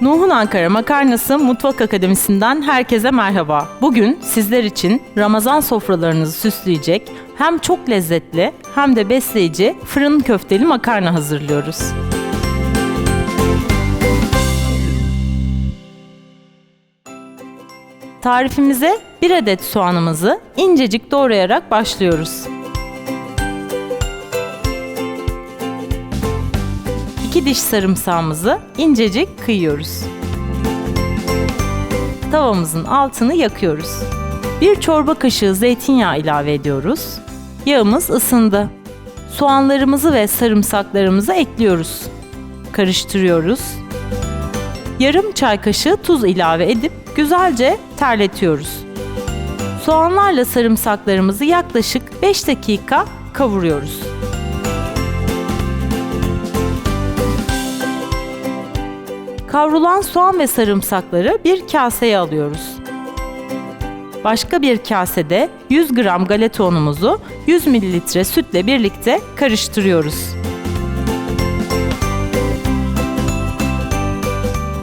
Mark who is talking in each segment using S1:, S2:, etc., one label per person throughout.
S1: Nuh'un Ankara Makarnası Mutfak Akademisi'nden herkese merhaba. Bugün sizler için Ramazan sofralarınızı süsleyecek hem çok lezzetli hem de besleyici fırın köfteli makarna hazırlıyoruz. Tarifimize bir adet soğanımızı incecik doğrayarak başlıyoruz. 2 diş sarımsağımızı incecik kıyıyoruz. Tavamızın altını yakıyoruz. Bir çorba kaşığı zeytinyağı ilave ediyoruz. Yağımız ısındı. Soğanlarımızı ve sarımsaklarımızı ekliyoruz. Karıştırıyoruz. Yarım çay kaşığı tuz ilave edip güzelce terletiyoruz. Soğanlarla sarımsaklarımızı yaklaşık 5 dakika kavuruyoruz. Kavrulan soğan ve sarımsakları bir kaseye alıyoruz. Başka bir kasede 100 gram galeta unumuzu 100 mililitre sütle birlikte karıştırıyoruz.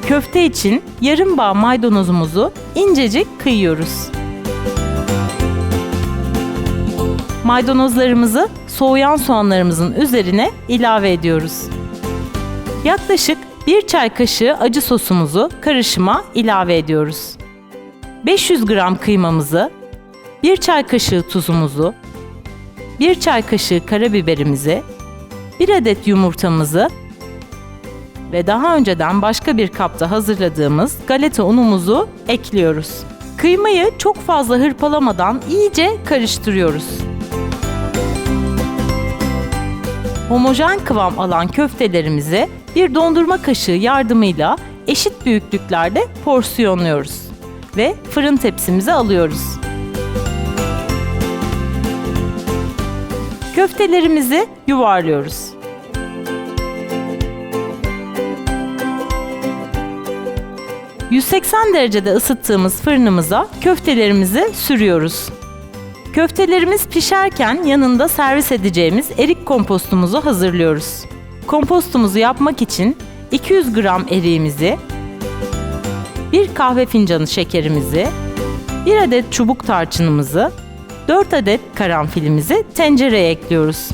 S1: Köfte için yarım bağ maydanozumuzu incecik kıyıyoruz. Maydanozlarımızı soğuyan soğanlarımızın üzerine ilave ediyoruz. Yaklaşık 1 çay kaşığı acı sosumuzu karışıma ilave ediyoruz. 500 gram kıymamızı, 1 çay kaşığı tuzumuzu, 1 çay kaşığı karabiberimizi, 1 adet yumurtamızı ve daha önceden başka bir kapta hazırladığımız galeta unumuzu ekliyoruz. Kıymayı çok fazla hırpalamadan iyice karıştırıyoruz. Homojen kıvam alan köftelerimizi bir dondurma kaşığı yardımıyla eşit büyüklüklerde porsiyonluyoruz ve fırın tepsimize alıyoruz. Köftelerimizi yuvarlıyoruz. ...180 derecede ısıttığımız fırınımıza köftelerimizi sürüyoruz. Köftelerimiz pişerken yanında servis edeceğimiz erik kompostumuzu hazırlıyoruz. Kompostumuzu yapmak için 200 gram eriğimizi, 1 kahve fincanı şekerimizi, 1 adet çubuk tarçınımızı, 4 adet karanfilimizi tencereye ekliyoruz.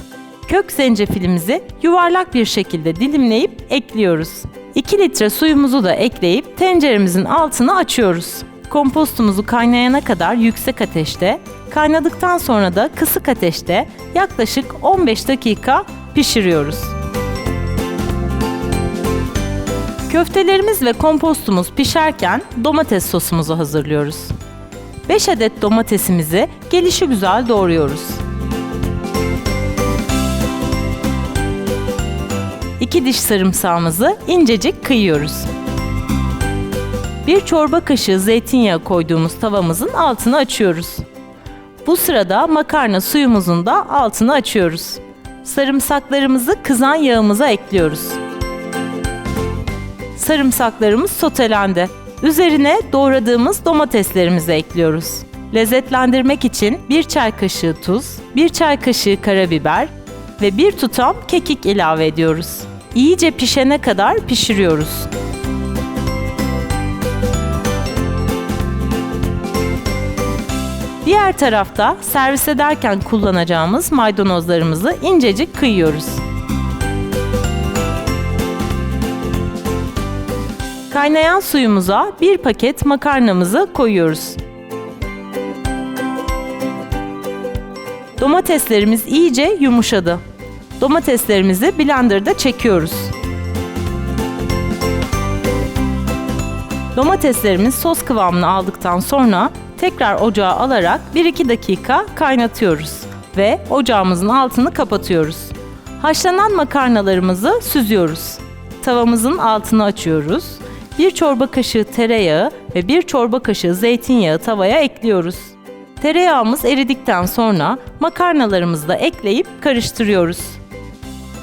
S1: Kök zencefilimizi yuvarlak bir şekilde dilimleyip ekliyoruz. 2 litre suyumuzu da ekleyip tenceremizin altını açıyoruz. Kompostumuzu kaynayana kadar yüksek ateşte, kaynadıktan sonra da kısık ateşte yaklaşık 15 dakika pişiriyoruz. Köftelerimiz ve kompostumuz pişerken domates sosumuzu hazırlıyoruz. 5 adet domatesimizi gelişi güzel doğruyoruz. 2 diş sarımsağımızı incecik kıyıyoruz. Bir çorba kaşığı zeytinyağı koyduğumuz tavamızın altını açıyoruz. Bu sırada makarna suyumuzun da altını açıyoruz. Sarımsaklarımızı kızan yağımıza ekliyoruz. Sarımsaklarımız sotelendi. Üzerine doğradığımız domateslerimizi ekliyoruz. Lezzetlendirmek için 1 çay kaşığı tuz, 1 çay kaşığı karabiber ve 1 tutam kekik ilave ediyoruz. İyice pişene kadar pişiriyoruz. Diğer tarafta servis ederken kullanacağımız maydanozlarımızı incecik kıyıyoruz. Kaynayan suyumuza bir paket makarnamızı koyuyoruz. Domateslerimiz iyice yumuşadı. Domateslerimizi blenderda çekiyoruz. Domateslerimiz sos kıvamını aldıktan sonra tekrar ocağa alarak 1-2 dakika kaynatıyoruz ve ocağımızın altını kapatıyoruz. Haşlanan makarnalarımızı süzüyoruz. Tavamızın altını açıyoruz. Bir çorba kaşığı tereyağı ve bir çorba kaşığı zeytinyağı tavaya ekliyoruz. Tereyağımız eridikten sonra makarnalarımızı da ekleyip karıştırıyoruz.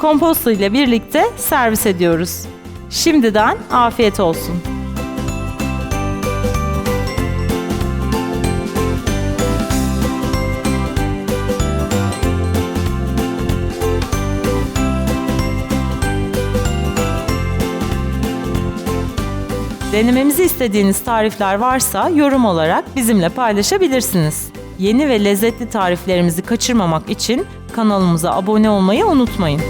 S1: Komposto ile birlikte servis ediyoruz. Şimdiden afiyet olsun. Denememizi istediğiniz tarifler varsa yorum olarak bizimle paylaşabilirsiniz. Yeni ve lezzetli tariflerimizi kaçırmamak için kanalımıza abone olmayı unutmayın.